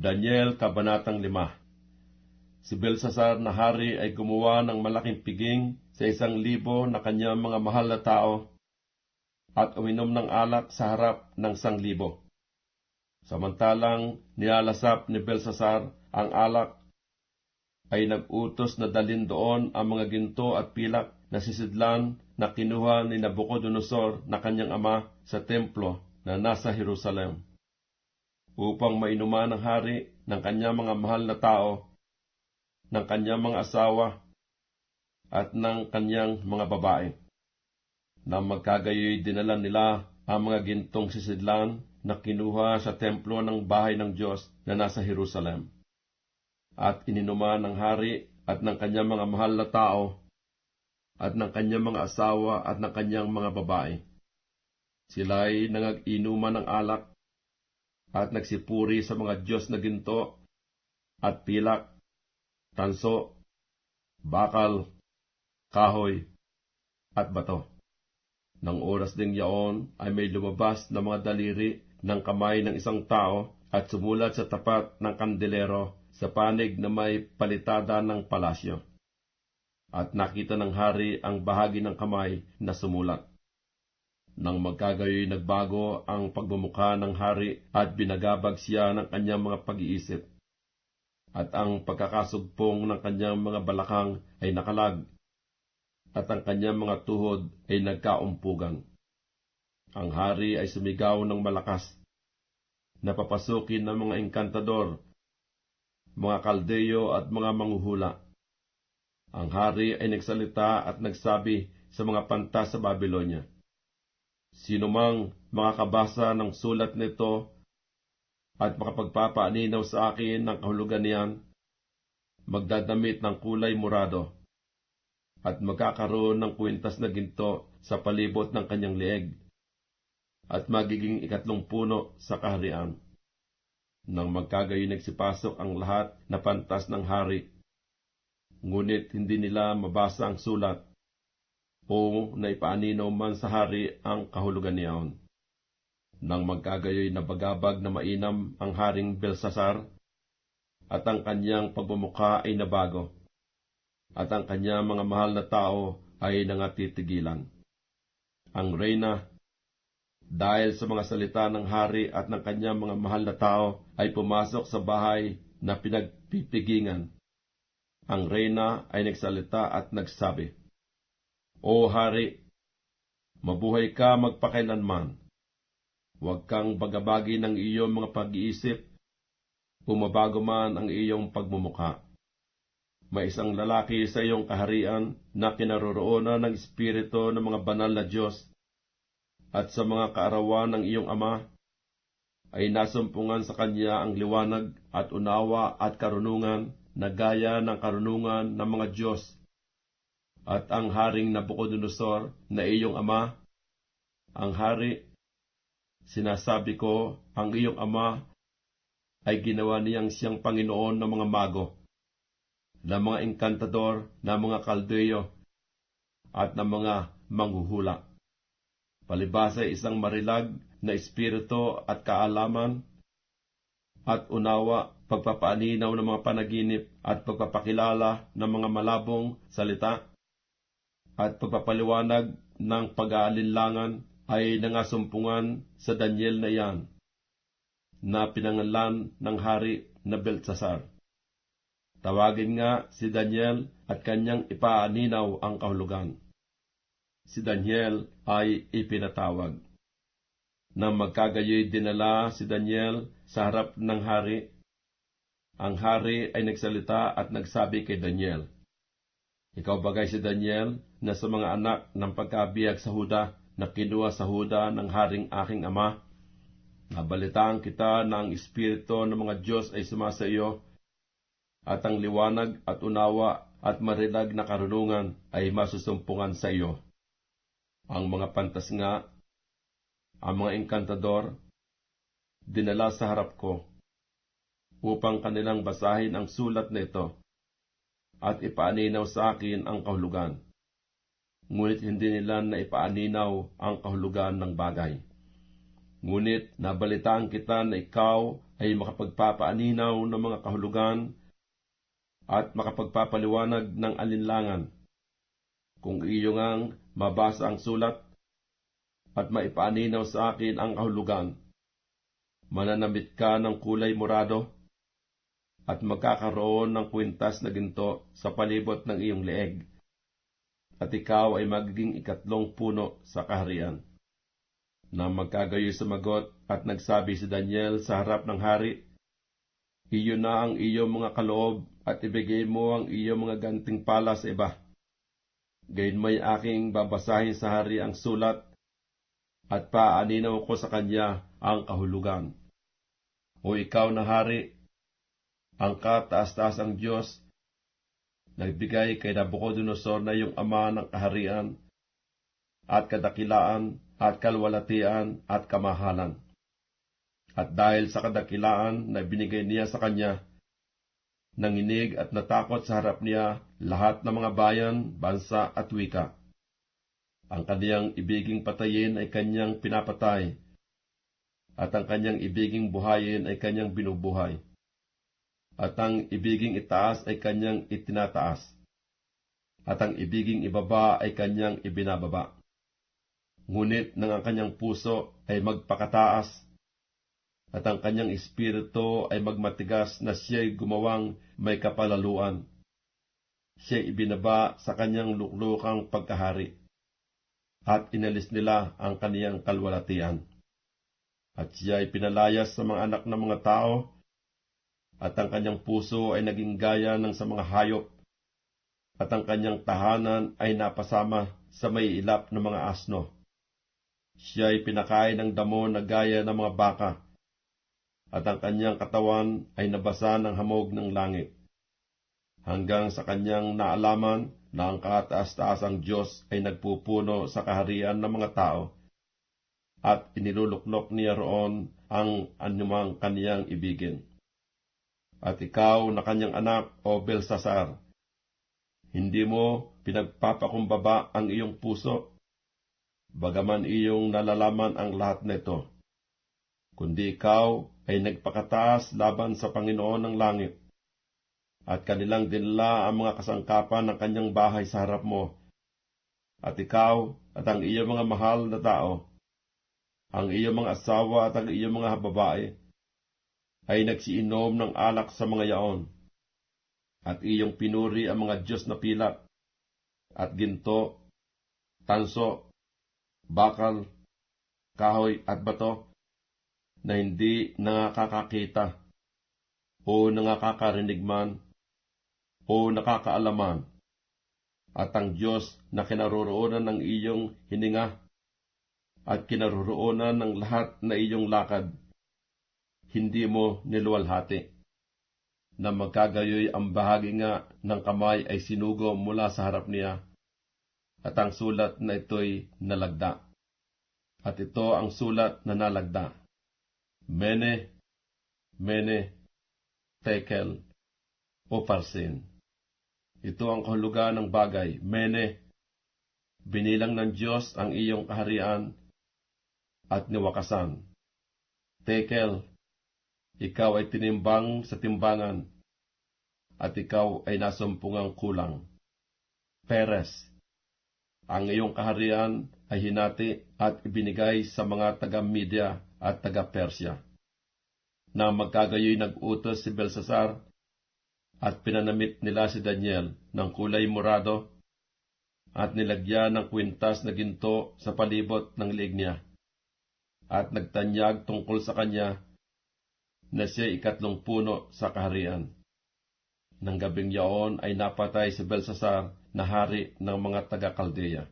Daniel, Kabanatang 5 Si Belsasar na hari ay gumawa ng malaking piging sa isang libo na kanyang mga mahal na tao at uminom ng alak sa harap ng sanglibo. Samantalang nilalasap ni Belsasar ang alak, ay nag-utos na dalin doon ang mga ginto at pilak na sisidlan na kinuha ni Nabucodonosor na kanyang ama sa templo na nasa Jerusalem upang mainuman ng hari ng kanyang mga mahal na tao, ng kanyang mga asawa, at ng kanyang mga babae. Nang magkagayoy dinala nila ang mga gintong sisidlan na kinuha sa templo ng bahay ng Diyos na nasa Jerusalem. At ininuman ng hari at ng kanyang mga mahal na tao, at ng kanyang mga asawa at ng kanyang mga babae. Sila'y nangag-inuman ng alak at nagsipuri sa mga Diyos na ginto at pilak, tanso, bakal, kahoy, at bato. Nang oras ding yaon ay may lumabas na mga daliri ng kamay ng isang tao at sumulat sa tapat ng kandelero sa panig na may palitada ng palasyo. At nakita ng hari ang bahagi ng kamay na sumulat. Nang magkagayoy nagbago ang pagmumukha ng hari at binagabag siya ng kanyang mga pag-iisip. At ang pagkakasugpong ng kanyang mga balakang ay nakalag, at ang kanyang mga tuhod ay nagkaumpugan. Ang hari ay sumigaw ng malakas, napapasukin ng mga engkantador, mga kaldeyo at mga manguhula. Ang hari ay nagsalita at nagsabi sa mga panta sa Babylonia. Sino mang makakabasa ng sulat nito at makapagpapaaninaw sa akin ng kahulugan niyan, magdadamit ng kulay murado, at magkakaroon ng kwintas na ginto sa palibot ng kanyang leeg, at magiging ikatlong puno sa kaharian. Nang magkagayo nagsipasok ang lahat na pantas ng hari, ngunit hindi nila mabasa ang sulat, o naipaaninaw man sa hari ang kahulugan niyaon. Nang magkagayoy na bagabag na mainam ang haring Belsasar, at ang kanyang pagmumukha ay nabago, at ang kanyang mga mahal na tao ay nangatitigilan. Ang reyna, dahil sa mga salita ng hari at ng kanyang mga mahal na tao, ay pumasok sa bahay na pinagpipigingan. Ang reyna ay nagsalita at nagsabi, O hari, mabuhay ka magpakailanman. Huwag kang bagabagi ng iyong mga pag-iisip, pumabago man ang iyong pagmumukha. May isang lalaki sa iyong kaharian na kinaroroonan ng Espiritu ng mga banal na Diyos at sa mga kaarawan ng iyong ama, ay nasumpungan sa kanya ang liwanag at unawa at karunungan na gaya ng karunungan ng mga Diyos. At ang haring Nabucodonosor na iyong ama, ang hari Sinasabi ko, ang iyong ama ay ginawa niyang siyang Panginoon ng mga mago, ng mga engkantador, ng mga kaldeyo, at ng mga manghuhula. Palibasa isang marilag na espiritu at kaalaman, at unawa, pagpapaaninaw ng mga panaginip at pagpapakilala ng mga malabong salita, at pagpapaliwanag ng pag-aalinlangan ay nangasumpungan sa Daniel na yan, na pinangalan ng hari na Belsasar. Tawagin nga si Daniel at kanyang ipaaninaw ang kahulugan. Si Daniel ay ipinatawag. Nang magkagayoy dinala si Daniel sa harap ng hari, ang hari ay nagsalita at nagsabi kay Daniel, Ikaw bagay si Daniel na sa mga anak ng pagkabiyag sa Huda na kinuha sa Huda ng haring aking ama. Nabalitaan kita na ang Espiritu ng mga Diyos ay sumasa iyo, at ang liwanag at unawa at marilag na karunungan ay masusumpungan sa iyo. Ang mga pantas nga, ang mga engkantador, dinala sa harap ko, upang kanilang basahin ang sulat na ito, at ipaaninaw sa akin ang kahulugan ngunit hindi nila na ipaaninaw ang kahulugan ng bagay. Ngunit nabalitaan kita na ikaw ay makapagpapaaninaw ng mga kahulugan at makapagpapaliwanag ng alinlangan. Kung iyo ngang mabasa ang sulat at maipaaninaw sa akin ang kahulugan, mananamit ka ng kulay morado at magkakaroon ng kwintas na ginto sa palibot ng iyong leeg, at ikaw ay magiging ikatlong puno sa kaharian. Na magkagayoy sumagot at nagsabi si Daniel sa harap ng hari, Iyo na ang iyong mga kaloob at ibigay mo ang iyong mga ganting pala sa iba. Gayon may aking babasahin sa hari ang sulat at paaninaw ko sa kanya ang kahulugan. O ikaw na hari, ang kataas-taas ang Diyos, nagbigay kay Nabucodonosor na yung ama ng kaharian, at kadakilaan, at kalwalatian, at kamahalan. At dahil sa kadakilaan na binigay niya sa kanya, nanginig at natakot sa harap niya lahat ng mga bayan, bansa at wika. Ang kaniyang ibiging patayin ay kanyang pinapatay, at ang kanyang ibiging buhayin ay kanyang binubuhay at ang ibiging itaas ay kanyang itinataas, at ang ibiging ibaba ay kanyang ibinababa. Ngunit nang ang kanyang puso ay magpakataas, at ang kanyang espiritu ay magmatigas na siya'y gumawang may kapalaluan. Siya'y ibinaba sa kanyang luklukang pagkahari, at inalis nila ang kaniyang kalwalatian. At siya'y pinalayas sa mga anak ng mga tao, at ang kanyang puso ay naging gaya ng sa mga hayop, at ang kanyang tahanan ay napasama sa may ilap ng mga asno. Siya ay pinakain ng damo na gaya ng mga baka, at ang kanyang katawan ay nabasa ng hamog ng langit. Hanggang sa kanyang naalaman na ang kataas-taas ang Diyos ay nagpupuno sa kaharian ng mga tao, at iniluluklok niya roon ang anumang kaniyang ibigin at ikaw na kanyang anak o Belsasar. Hindi mo pinagpapakumbaba ang iyong puso, bagaman iyong nalalaman ang lahat nito. Kundi ikaw ay nagpakataas laban sa Panginoon ng langit, at kanilang dinla ang mga kasangkapan ng kanyang bahay sa harap mo. At ikaw at ang iyong mga mahal na tao, ang iyong mga asawa at ang iyong mga babae, ay nagsiinom ng alak sa mga yaon, at iyong pinuri ang mga Diyos na pilat, at ginto, tanso, bakal, kahoy at bato, na hindi nakakakita, o nakakarinig man, o nakakaalaman, at ang Diyos na kinaroroonan ng iyong hininga, at kinaroroonan ng lahat na iyong lakad, hindi mo niluwalhati. Na magkagayoy ang bahagi nga ng kamay ay sinugo mula sa harap niya, at ang sulat na ito'y nalagda. At ito ang sulat na nalagda. Mene, Mene, Tekel, o Parsin. Ito ang kahulugan ng bagay. Mene, binilang ng Diyos ang iyong kaharian at niwakasan. Tekel, ikaw ay tinimbang sa timbangan, at ikaw ay nasumpungang kulang. Peres, ang iyong kaharian ay hinati at ibinigay sa mga taga-Media at taga-Persya. Na magkagayoy nag-utos si Belsasar at pinanamit nila si Daniel ng kulay morado at nilagyan ng kwintas na ginto sa palibot ng liig niya at nagtanyag tungkol sa kanya na siya ikatlong puno sa kaharian. Nang gabing yaon ay napatay si Belsasar na hari ng mga taga-Kaldea.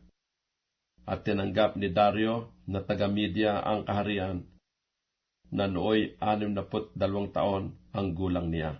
At tinanggap ni Dario na taga-Media ang kaharian na nooy anim na put dalawang taon ang gulang niya.